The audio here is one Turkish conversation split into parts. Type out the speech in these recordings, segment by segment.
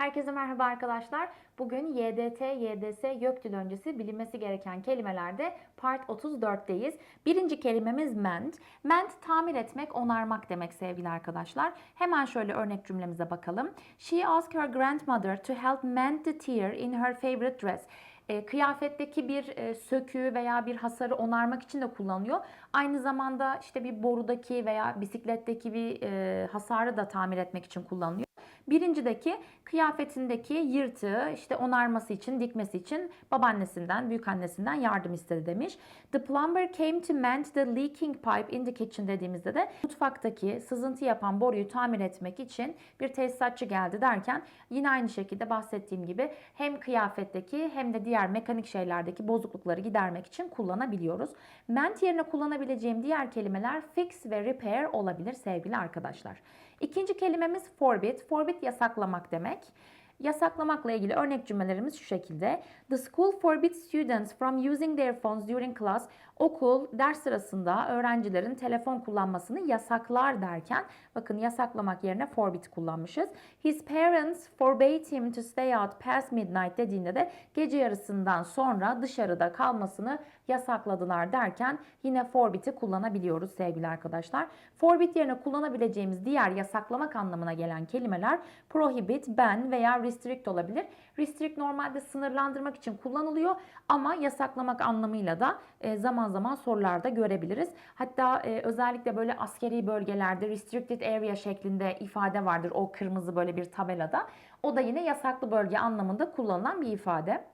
Herkese merhaba arkadaşlar. Bugün YDT, YDS, YÖK dil öncesi bilinmesi gereken kelimelerde part 34'teyiz. Birinci kelimemiz mend. Mend tamir etmek, onarmak demek sevgili arkadaşlar. Hemen şöyle örnek cümlemize bakalım. She asked her grandmother to help mend the tear in her favorite dress. E, kıyafetteki bir e, söküğü veya bir hasarı onarmak için de kullanılıyor. Aynı zamanda işte bir borudaki veya bisikletteki bir e, hasarı da tamir etmek için kullanılıyor. Birincideki kıyafetindeki yırtığı işte onarması için, dikmesi için babaannesinden, büyükannesinden yardım istedi demiş. The plumber came to mend the leaking pipe in the kitchen dediğimizde de mutfaktaki sızıntı yapan boruyu tamir etmek için bir tesisatçı geldi derken yine aynı şekilde bahsettiğim gibi hem kıyafetteki hem de diğer mekanik şeylerdeki bozuklukları gidermek için kullanabiliyoruz. Mend yerine kullanabileceğim diğer kelimeler fix ve repair olabilir sevgili arkadaşlar. İkinci kelimemiz forbid. Forbid yasaklamak demek. Yasaklamakla ilgili örnek cümlelerimiz şu şekilde. The school forbids students from using their phones during class. Okul ders sırasında öğrencilerin telefon kullanmasını yasaklar derken bakın yasaklamak yerine forbid kullanmışız. His parents forbade him to stay out past midnight dediğinde de gece yarısından sonra dışarıda kalmasını yasakladılar derken yine forbid'i kullanabiliyoruz sevgili arkadaşlar. Forbid yerine kullanabileceğimiz diğer yasaklamak anlamına gelen kelimeler prohibit, ban veya restrict olabilir. Restrict normalde sınırlandırmak için kullanılıyor ama yasaklamak anlamıyla da e, zaman zaman sorularda görebiliriz. Hatta e, özellikle böyle askeri bölgelerde restricted area şeklinde ifade vardır o kırmızı böyle bir tabelada. O da yine yasaklı bölge anlamında kullanılan bir ifade.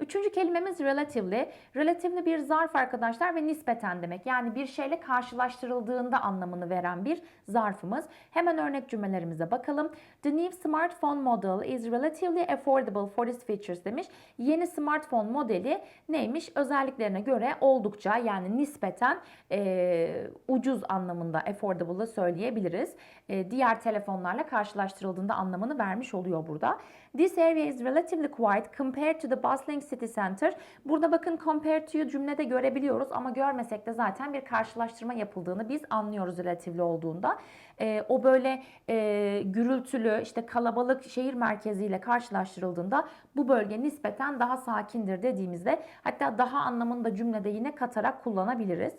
Üçüncü kelimemiz relatively. Relatively bir zarf arkadaşlar ve nispeten demek. Yani bir şeyle karşılaştırıldığında anlamını veren bir zarfımız. Hemen örnek cümlelerimize bakalım. The new smartphone model is relatively affordable for its features demiş. Yeni smartphone modeli neymiş? Özelliklerine göre oldukça yani nispeten e, ucuz anlamında affordable'ı söyleyebiliriz. E, diğer telefonlarla karşılaştırıldığında anlamını vermiş oluyor burada. This area is relatively quiet compared to the bustling city center. Burada bakın compare to'yu cümlede görebiliyoruz ama görmesek de zaten bir karşılaştırma yapıldığını biz anlıyoruz relatively olduğunda. E, o böyle e, gürültülü işte kalabalık şehir merkeziyle karşılaştırıldığında bu bölge nispeten daha sakindir dediğimizde hatta daha anlamını da cümlede yine katarak kullanabiliriz.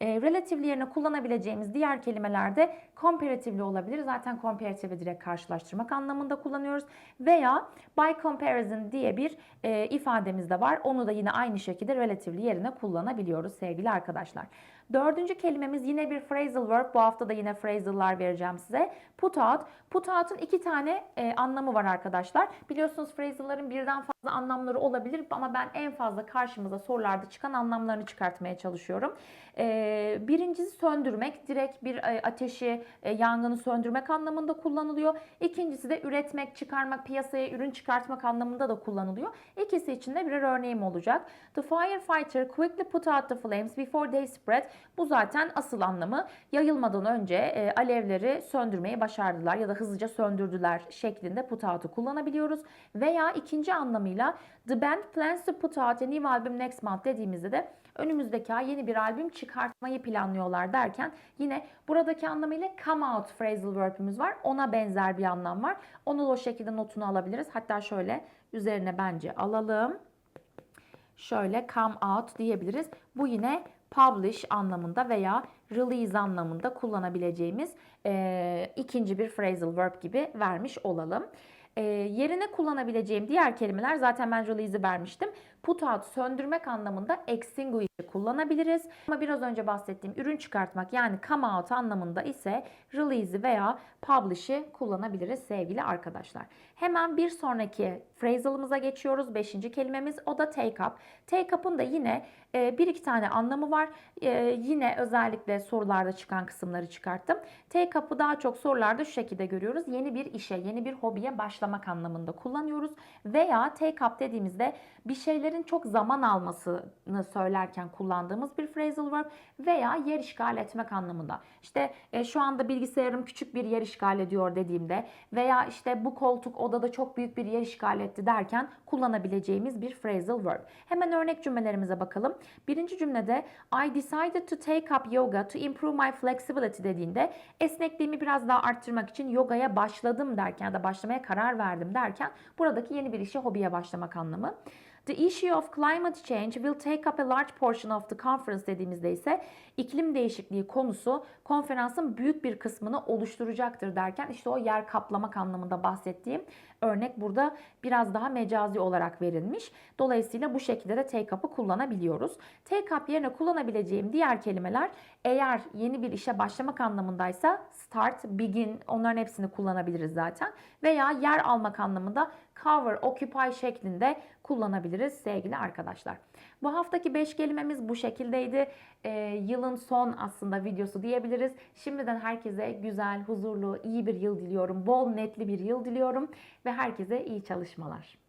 E, relatively yerine kullanabileceğimiz diğer kelimeler de comparatively olabilir. Zaten comparative'i direkt karşılaştırmak anlamında kullanıyoruz. Veya by comparison diye bir e, ifademiz de var. Onu da yine aynı şekilde relatively yerine kullanabiliyoruz sevgili arkadaşlar. Dördüncü kelimemiz yine bir phrasal verb. Bu hafta da yine phrasal'lar vereceğim size. Put out. Put out'un iki tane e, anlamı var arkadaşlar. Biliyorsunuz phrasal'ların birden fazla anlamları olabilir ama ben en fazla karşımıza sorularda çıkan anlamlarını çıkartmaya çalışıyorum. E, birincisi söndürmek. Direkt bir e, ateşi, e, yangını söndürmek anlamında kullanılıyor. İkincisi de üretmek, çıkarmak, piyasaya ürün çıkartmak anlamında da kullanılıyor. İkisi için de birer örneğim olacak. The firefighter quickly put out the flames before they spread. Bu zaten asıl anlamı. Yayılmadan önce e, alevleri söndürmeyi başardılar ya da hızlıca söndürdüler şeklinde put out'u kullanabiliyoruz. Veya ikinci anlamıyla the band plans to put out a new album next month dediğimizde de önümüzdeki ay yeni bir albüm çıkartmayı planlıyorlar derken yine buradaki anlamıyla come out phrasal verb'ümüz var. Ona benzer bir anlam var. Onu o şekilde notunu alabiliriz. Hatta şöyle üzerine bence alalım. Şöyle come out diyebiliriz. Bu yine publish anlamında veya release anlamında kullanabileceğimiz e, ikinci bir phrasal verb gibi vermiş olalım. E, yerine kullanabileceğim diğer kelimeler zaten ben release'i vermiştim. Put out söndürmek anlamında extinguish'i kullanabiliriz. Ama biraz önce bahsettiğim ürün çıkartmak yani come out anlamında ise release'i veya publish'i kullanabiliriz sevgili arkadaşlar. Hemen bir sonraki phrasal'ımıza geçiyoruz. Beşinci kelimemiz o da take up. Take up'ın da yine e, bir iki tane anlamı var. E, yine özellikle sorularda çıkan kısımları çıkarttım. Take up'ı daha çok sorularda şu şekilde görüyoruz. Yeni bir işe, yeni bir hobiye başlamak anlamında kullanıyoruz. Veya take up dediğimizde bir şeylerin çok zaman almasını söylerken kullandığımız bir phrasal verb veya yer işgal etmek anlamında. İşte e, şu anda bilgisayarım küçük bir yer işgal ediyor dediğimde veya işte bu koltuk odada çok büyük bir yer işgal etti derken kullanabileceğimiz bir phrasal verb. Hemen örnek cümlelerimize bakalım. Birinci cümlede I decided to take up yoga to improve my flexibility dediğinde esnekliğimi biraz daha arttırmak için yogaya başladım derken ya da başlamaya karar verdim derken buradaki yeni bir işe hobiye başlamak anlamı. The issue of climate change will take up a large portion of the conference dediğimizde ise iklim değişikliği konusu konferansın büyük bir kısmını oluşturacaktır derken işte o yer kaplamak anlamında bahsettiğim örnek burada biraz daha mecazi olarak verilmiş. Dolayısıyla bu şekilde de take up'ı kullanabiliyoruz. Take up yerine kullanabileceğim diğer kelimeler eğer yeni bir işe başlamak anlamındaysa start, begin onların hepsini kullanabiliriz zaten. Veya yer almak anlamında cover, occupy şeklinde kullanabiliriz sevgili arkadaşlar. Bu haftaki 5 kelimemiz bu şekildeydi. Ee, yılın son aslında videosu diyebiliriz. Şimdiden herkese güzel, huzurlu, iyi bir yıl diliyorum. Bol netli bir yıl diliyorum ve herkese iyi çalışmalar.